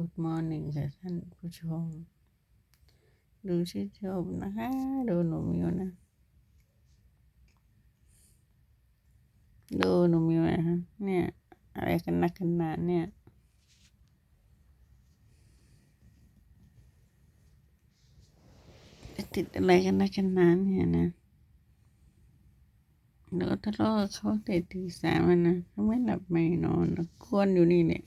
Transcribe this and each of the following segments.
Good morning ค่ะท่านผู้ชม ดูชื่นชมนะคะ ดูหนูมิวนะ ดูหนูมิวนะฮะเนี่ย อะไรกันนักกันหนาเนี่ยติดอะไรกันนักกันหนาเนี่ยนะแล้วทะเลาะเขาแต่ตีสามนะเขาไม่หลับไม่นอนกวนอยู่นี่เนี่ย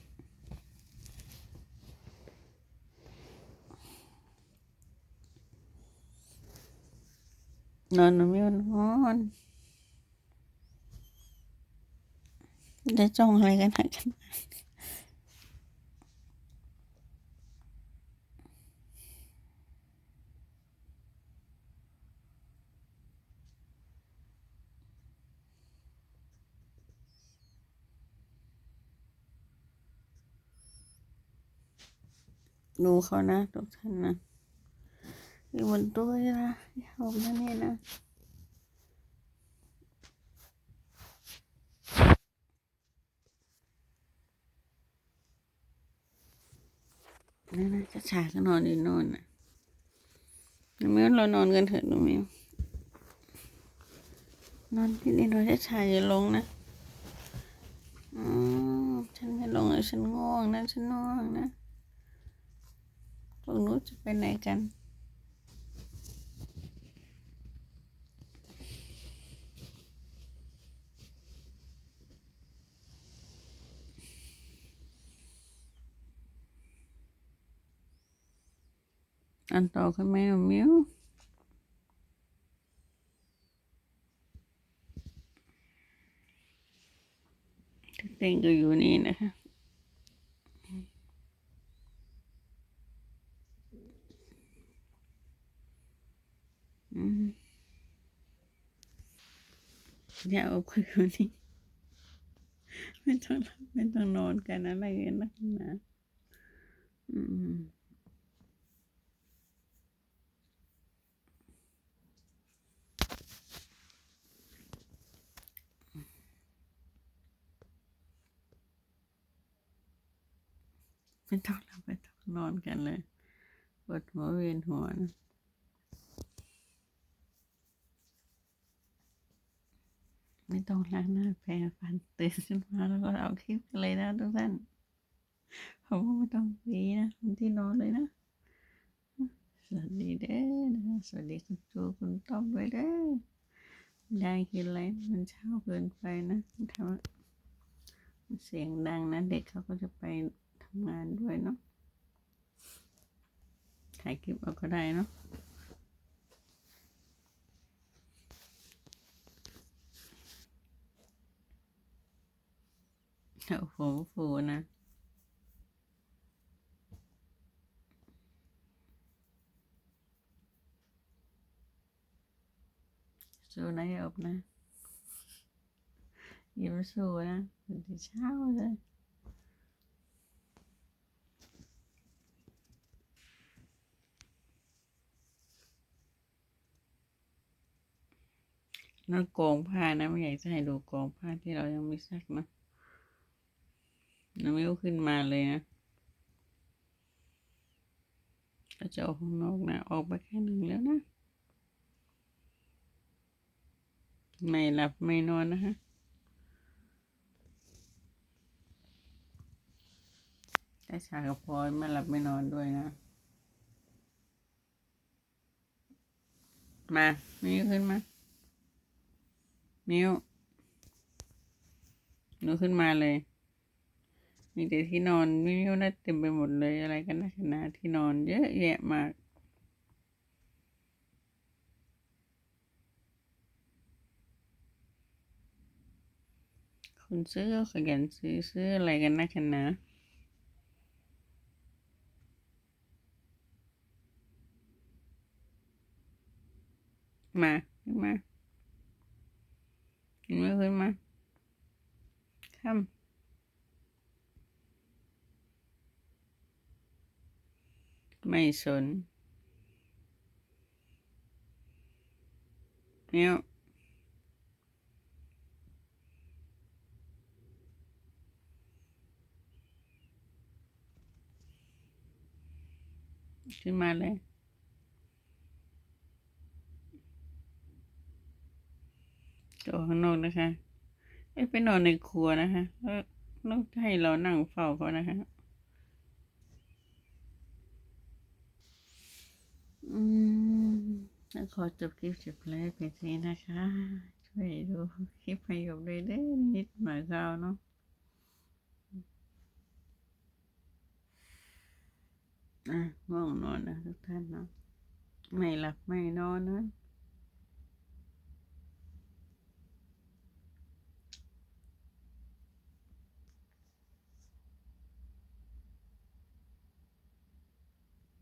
นอนหนูมิวนอนจะจ้องอะไรกันนักกันหนดูเขานะทุกท่านนะ อยู่บนตัวนะอย่าเอานะนี่นะนั่นนะจะฉาก็นอนอยู่โน่นน่ะหนูมิวเรานอนกันเถอะหนูมิวนอนที่นี่เราจะฉาอย่าลงนะอืมฉันไม่ลงเลยฉันง่วงนะฉันง่วงนะพวกนู้จะไปไหนกัน อันต่อกันไหมมิวเต็งก็อยู่นี่นะคะอย่าเอาคุยนี่ไม่ต้องไม่ต้องนอนกันอะไรกันนักหนาอืม ไม่ต้องหลับไม่ต้องนอนกันเลยปวดหัวเวียนหัวนะไม่ต้องล้างหน้าแปรงฟันตื่นขึ้นมาแล้วก็เอาคลิปเลยนะทุกท่านผมไม่ต้องวีนะบนที่นอนเลยนะ สวัสดีเด้อนะสวัสดีคุณจูคุณต้อมด้วยเด้อยายกินอะไรมันเช้าเกินไปนะทำเสียงดังนะ เด็กเขาก็จะไป ทำงานด้วยเนาะถ่ายคลิปเอาก็ได้เนาะโอ้โหฟูนะสู้นะอย่าอบนะย่ามสู้นะตื่นเช้าเลย นั่นกองผ้านะไม่อยากจะให้ดูกองผ้าที่เรายังไม่ซักนะน้ำไม่เอาขึ้นมาเลยนะเราจะออกข้างนอกนะ ออกไปแค่หนึ่งแล้วนะ ไม่หลับไม่นอนนะฮะแต่ชากับพลอยไม่หลับไม่นอนด้วยนะ มามิวขึ้นมา มิวหนูขึ้นมาเลย มีแต่ที่นอนมิวน่าเต็มไปหมดเลยอะไรกันนะขนาที่นอนเยอะแยะมากคนซื้อขยันซื้อซื้ออะไรกันนะกันนะมามา ขึ้นมาขึ้นมาข้าไม่สนเนี่ยขึ้นมาเลย ตัวข้างนอกนะคะเอ้ยไปนอนในครัวนะคะแล้วล้วให้เรานั่งเฝ้าเขานะคะ อืมแล้วขอจบคลิปจบไลฟ์เพียงเท่านี้นะคะ ช่วยดูคลิปให้กับเลยเด้อนิดหน่อยก็เอาเนาะอะง่วงนอนนะทุกท่านเนาะไม่หลับไม่นอนนะ